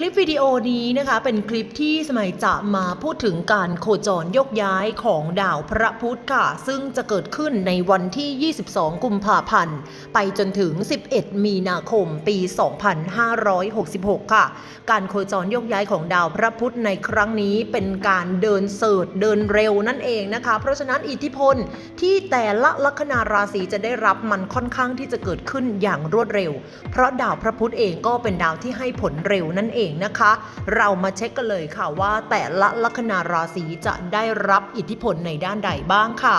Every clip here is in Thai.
คลิปวิดีโอนี้นะคะเป็นคลิปที่สมัยจะมาพูดถึงการโคจรยกย้ายของดาวพระพุธค่ะ ซึ่งจะเกิดขึ้นในวันที่ 22 กุมภาพันธ์ ไปจนถึง 11 มีนาคม ปี 2566 ค่ะ การโคจรยกย้ายของดาวพระพุธในครั้งนี้เป็นการเดินเสิร์ชเดินเร็วนั่นเองนะคะ เพราะฉะนั้นอิทธิพลที่แต่ละลัคนาราศีจะได้รับมันค่อนข้างที่จะเกิดขึ้นอย่างรวดเร็ว เพราะดาวพระพุธเองก็เป็นดาวที่ให้ผลเร็วนั่นเองนะคะ เรามาเช็คกันเลยค่ะว่าแต่ละลัคนาราศีจะได้รับอิทธิพลในด้านใดบ้างค่ะ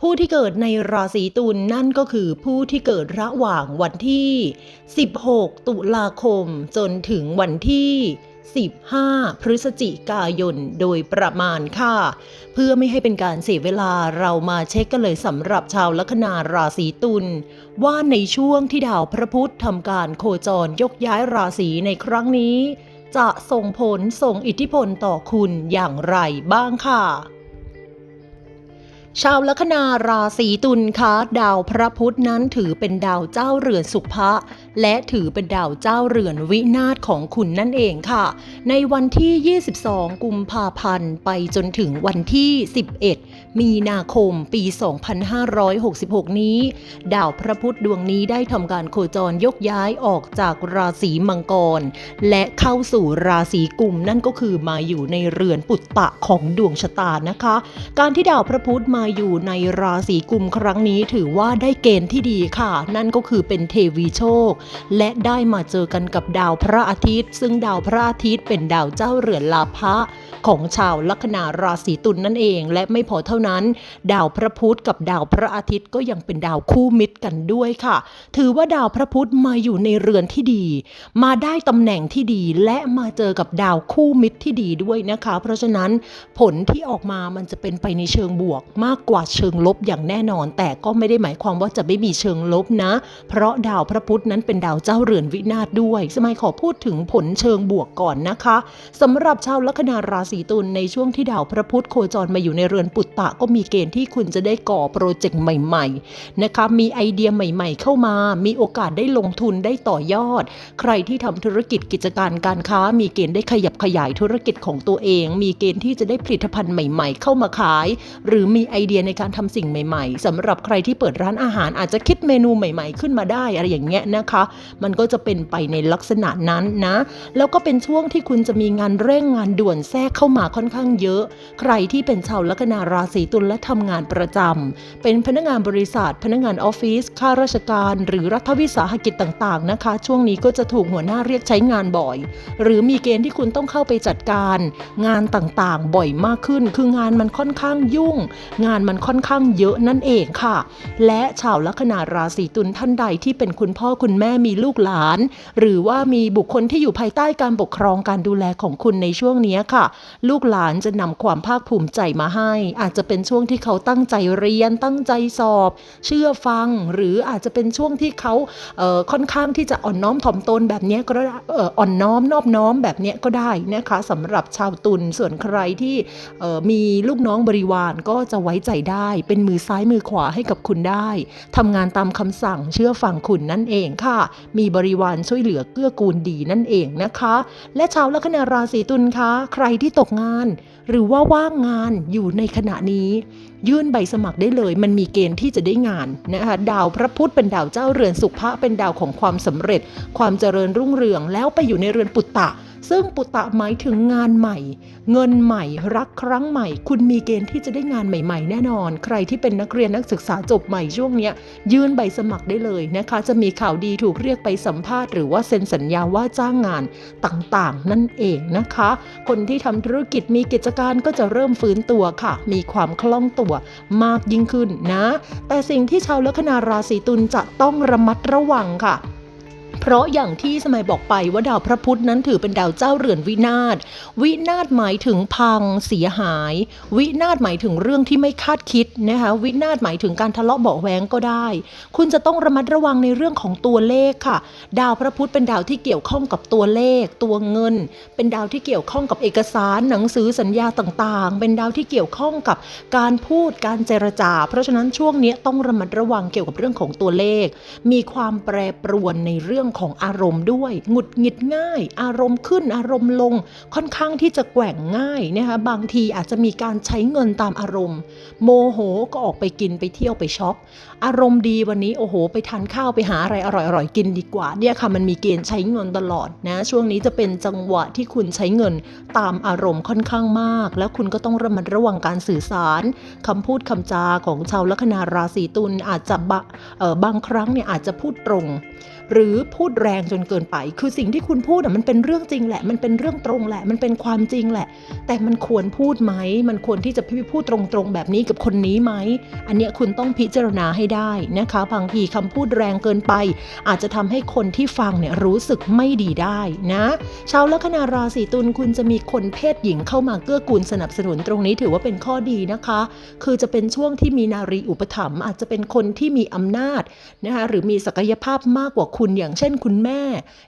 ผู้ที่เกิดในราศีตุลนั่นก็คือผู้ที่เกิดระหว่างวันที่ 16 ตุลาคม จนถึงวันที่ 15 พฤศจิกายนโดยประมาณค่ะ เพื่อไม่ให้เป็นการเสียเวลาเรามาเช็คกันเลยสำหรับชาวลัคนาราศีตุลว่าในช่วงที่ดาวพระพุธทำการโคจรยกย้ายราศีในครั้งนี้ จะส่งผลส่งอิทธิพลต่อคุณอย่างไรบ้างค่ะ ชาวลัคนาราศีตุลคะดาวพระพุธนั้นถือเป็นดาวเจ้าเรือนสุภะ และถือเป็นดาวเจ้าเรือนวินาศของคุณนั่นเองค่ะ ในวันที่ 22 กุมภาพันธ์ ไปจนถึงวันที่ 11 มีนาคมปี 2566 นี้ ดาวพระพุธดวงนี้ได้ทำการโคจรยกย้ายออกจากราศีมังกร และเข้าสู่ราศีกุมนั่นก็คือมาอยู่ในเรือนปุตตะของดวงชะตานะคะ การที่ดาวพระพุธมาอยู่ในราศีกุมครั้งนี้ถือว่าได้เกณฑ์ที่ดีค่ะ นั่นก็คือเป็นเทวีโชคและได้มาเจอกันกับดาวพระอาทิตย์ ซึ่งดาวพระอาทิตย์เป็นดาวเจ้าเรือนลาภะ ของชาวลัคนาราศีตุลนนั่นเอง และไม่พอเท่านั้น ดาวพระพุธกับดาวพระอาทิตย์ก็ยังเป็นดาวคู่มิตรกันด้วยค่ะ ถือว่าดาวพระพุธมาอยู่ในเรือนที่ดี มาได้ตำแหน่งที่ดีและมาเจอกับดาวคู่มิตรที่ดีด้วยนะคะ เพราะฉะนั้นผลที่ออกมามันจะเป็นไปในเชิงบวกมากกว่าเชิงลบอย่างแน่นอน แต่ก็ไม่ได้หมายความว่าจะไม่มีเชิงลบนะ เพราะดาวพระพุธนั้นเป็นดาวเจ้าเรือนวินาศด้วย สมัยขอพูดถึงผลเชิงบวกก่อนนะคะสำหรับชาวลัคนาราศีตุลในช่วงที่ดาวพระพุธโคจรมาอยู่ในเรือนปุตตะก็มีเกณฑ์ที่คุณจะได้ก่อโปรเจกต์ใหม่ๆนะคะมีไอเดียใหม่ ๆ เข้ามา มีโอกาสได้ลงทุนได้ต่อยอด ใครที่ทำธุรกิจกิจการการค้า มีเกณฑ์ได้ขยับขยายธุรกิจของตัวเอง มีเกณฑ์ที่จะได้ผลิตภัณฑ์ใหม่ ๆ เข้ามาขาย หรือมีไอเดียในการทำสิ่งใหม่ ๆสำหรับใครที่เปิดร้านอาหารอาจจะคิดเมนูใหม่ ๆ ขึ้นมาได้อะไรอย่างเงี้ยนะคะ มันก็จะเป็นไปในลักษณะนั้นนะ แล้วก็เป็นช่วงที่คุณจะมีงานเร่งงานด่วนแทรกเข้ามาค่อนข้างเยอะ ใครที่เป็นชาวลัคนาราศีตุลและทำงานประจำเป็นพนักงานบริษัท พนักงานออฟฟิศข้าราชการ หรือรัฐวิสาหกิจต่างๆนะคะ ช่วงนี้ก็จะถูกหัวหน้าเรียกใช้งานบ่อย หรือมีเกณฑ์ที่คุณต้องเข้าไปจัดการ งานต่างๆ บ่อยมากขึ้น คืองานมันค่อนข้างยุ่ง งานมันค่อนข้างเยอะนั่นเองค่ะ และชาวลัคนาราศีตุลท่านใดที่เป็นคุณพ่อคุณแม่มีลูกหลาน หรือว่ามีบุคคลที่อยู่ภายใต้การปกครองการดูแลของคุณในช่วงนี้ค่ะลูกหลานจะนำความภาคภูมิใจมาให้ อาจจะเป็นช่วงที่เขาตั้งใจเรียนตั้งใจสอบ เชื่อฟัง หรืออาจจะเป็นช่วงที่เขาเค่อนข้างที่จะอ่อนน้อมถ่อมตนแบบนี้ก็ได้อ่อนน้อมนอบน้อมแบบนี้ก็ได้นะคะสำหรับชาวตุลส่วนใครที่มีลูกน้องบริวารก็จะไว้ใจได้ เป็นมือซ้ายมือขวาให้กับคุณได้ทำงานตามคำสั่งเชื่อฟังคุณนั่นเองค่ะ มีบริวารช่วยเหลือเกื้อกูลดีนั่นเองนะคะ และชาวลัคนาราศีตุลคะใครที่ตกงาน หรือว่าว่างงานอยู่ในขณะนี้ ยื่นใบสมัครได้เลย มันมีเกณฑ์ที่จะได้งานนะคะดาวพระพุธเป็นดาวเจ้าเรือนสุภะเป็นดาวของความสำเร็จ ความเจริญรุ่งเรืองแล้วไปอยู่ในเรือนปุตตะ ซึ่งปุตตะหมายถึงงานใหม่ เงินใหม่ รักครั้งใหม่ คุณมีเกณฑ์ที่จะได้งานใหม่ ๆ แน่นอน ใครที่เป็นนักเรียนนักศึกษาจบใหม่ช่วงนี้ยื่นใบสมัครได้เลยนะคะ จะมีข่าวดีถูกเรียกไปสัมภาษณ์หรือว่าเซ็นสัญญาว่าจ้างงานต่างๆ นั่นเองนะคะ คนที่ทำธุรกิจมีกิจการก็จะเริ่มฟื้นตัวค่ะ มีความคล่องตัวมากยิ่งขึ้นนะ แต่สิ่งที่ชาวลัคนาราศีตุลจะต้องระมัดระวังค่ะ เพราะอย่างที่สมัยบอกไปว่าดาวพระพุธนั้นถือเป็นดาวเจ้าเรือนวินาศ วินาศหมายถึงพัง เสียหาย วินาศหมายถึงเรื่องที่ไม่คาดคิดนะคะวินาศหมายถึงการทะเลาะเบาะแว้งก็ได้ คุณจะต้องระมัดระวังในเรื่องของตัวเลขค่ะ ดาวพระพุธเป็นดาวที่เกี่ยวข้องกับตัวเลข ตัวเงิน เป็นดาวที่เกี่ยวข้องกับเอกสารหนังสือสัญญาต่างๆ เป็นดาวที่เกี่ยวข้องกับการพูดการเจรจา เพราะฉะนั้นช่วงนี้ต้องระมัดระวังเกี่ยวกับเรื่องของตัวเลข มีความแปรปรวนในเรื่องของอารมณ์ด้วย หงุดหงิดง่าย อารมณ์ขึ้นอารมณ์ลง ค่อนข้างที่จะแกว่งง่ายนะคะบางทีอาจจะมีการใช้เงินตามอารมณ์ โมโหก็ออกไปกินไปเที่ยวไปช็อปอารมณ์ดีวันนี้โอ้โห ไปทานข้าวไปหาอะไรอร่อยๆกินดีกว่าเนี่ยค่ะมันมีเกณฑ์ใช้เงินตลอดนะช่วงนี้จะเป็นจังหวะที่คุณใช้เงินตามอารมณ์ค่อนข้างมาก แล้วคุณก็ต้องระมัดระวังการสื่อสารคำพูดคำจาของชาวลัคนาราศีตุลอาจจะบะบางครั้งเนี่ยอาจจะพูดตรง หรือพูดแรงจนเกินไป คือสิ่งที่คุณพูดอะมันเป็นเรื่องจริงแหละ มันเป็นเรื่องตรงแหละ มันเป็นความจริงแหละ แต่มันควรพูดไหม มันควรที่จะพี่พูดตรงๆ แบบนี้กับคนนี้ไหม อันเนี้ยคุณต้องพิจารณาให้ได้นะคะ บางทีคำพูดแรงเกินไป อาจจะทำให้คนที่ฟังเนี่ยรู้สึกไม่ดีได้นะ ชาวลัคนาราศีตุลคุณจะมีคนเพศหญิงเข้ามาเกื้อกูลสนับสนุนตรงนี้ถือว่าเป็นข้อดีนะคะ คือจะเป็นช่วงที่มีนารีอุปถัมภ์อาจจะเป็นคนที่มีอำนาจนะคะหรือมีศักยภาพมากกว่าคุณอย่างเช่นคุณแม่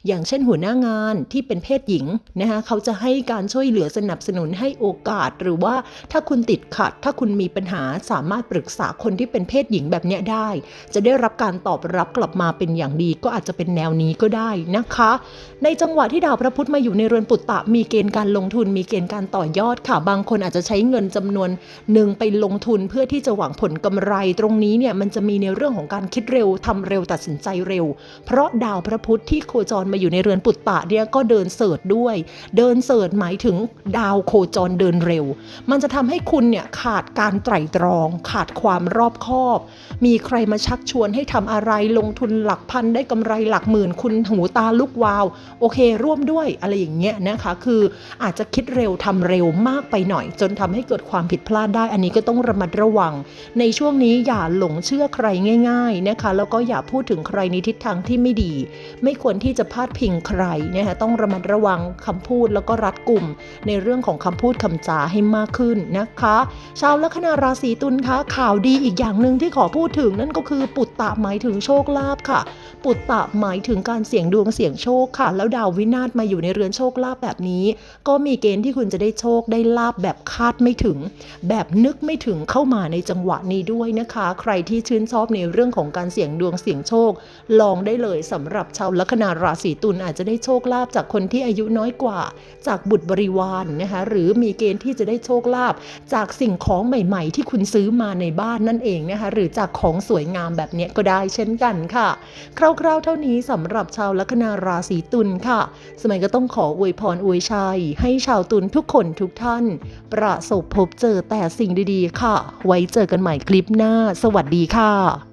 อย่างเช่นหัวหน้างานที่เป็นเพศหญิงนะคะเขาจะให้การช่วยเหลือสนับสนุนให้โอกาส หรือว่าถ้าคุณติดขัด ถ้าคุณมีปัญหาสามารถปรึกษาคนที่เป็นเพศหญิงแบบเนี้ยได้ จะได้รับการตอบรับกลับมาเป็นอย่างดี ก็อาจจะเป็นแนวนี้ก็ได้นะคะ ในจังหวะที่ดาวพระพุธมาอยู่ในเรือนปุตตะมีเกณฑ์การลงทุน มีเกณฑ์การต่อยอดค่ะบางคนอาจจะใช้เงินจำนวนหนึ่งไปลงทุนเพื่อที่จะหวังผลกำไร ตรงนี้เนี่ยมันจะมีในเรื่องของการคิดเร็วทำเร็วตัดสินใจเร็ว เพราะดาวพระพุธที่โคจรมาอยู่ในเรือนปุตตะเนี่ยก็เดินเสิร์ชด้วย เดินเสิร์ชหมายถึงดาวโคจรเดินเร็ว มันจะทำให้คุณเนี่ยขาดการไตร่ตรอง ขาดความรอบคอบ มีใครมาชักชวนให้ทำอะไรลงทุนหลักพันได้กำไรหลักหมื่นคุณหูตาลุกวาว โอเค ร่วมด้วยอะไรอย่างเงี้ยนะคะคืออาจจะคิดเร็วทำเร็วมากไปหน่อย จนทำให้เกิดความผิดพลาดได้ อันนี้ก็ต้องระมัดระวัง ในช่วงนี้อย่าหลงเชื่อใครง่าย ๆนะคะ แล้วก็อย่าพูดถึงใครในทิศทางที่ไม่ดี ไม่ควรที่จะพาดพิงใครนะคะต้องระมัดระวังคำพูดแล้วก็รัดกลุ่ม ในเรื่องของคำพูดคำจาให้มากขึ้นนะคะชาวลัคนาราศีตุลคะข่าวดีอีกอย่างหนึ่งที่ขอพูดถึงนั่นก็คือปุตตะหมายถึงโชคลาภค่ะ ปุตตะหมายถึงการเสี่ยงดวงเสี่ยงโชคค่ะ แล้วดาววินาศมาอยู่ในเรือนโชคลาภแบบนี้ ก็มีเกณฑ์ที่คุณจะได้โชคได้ลาบแบบคาดไม่ถึง แบบนึกไม่ถึงเข้ามาในจังหวะนี้ด้วยนะคะ ใครที่ชื่นชอบในเรื่องของการเสี่ยงดวงเสี่ยงโชค ลองได้เลยสำหรับชาวลัคนาราศีตุลอาจจะได้โชคลาภจากคนที่อายุน้อยกว่า จากบุตรบริวารนะคะหรือมีเกณฑ์ที่จะได้โชคลาภจากสิ่งของใหม่ ๆ ที่คุณซื้อมาในบ้านนั่นเองนะคะหรือจากของสวยงามแบบนี้ก็ได้เช่นกันค่ะ คร่าวๆ เท่านี้สำหรับชาวลัคนาราศีตุลค่ะ สมัยก็ต้องขออวยพรอวยชัย ให้ชาวตุลทุกคนทุกท่าน ประสบพบเจอแต่สิ่งดีๆ ค่ะ ไว้เจอกันใหม่คลิปหน้า สวัสดีค่ะ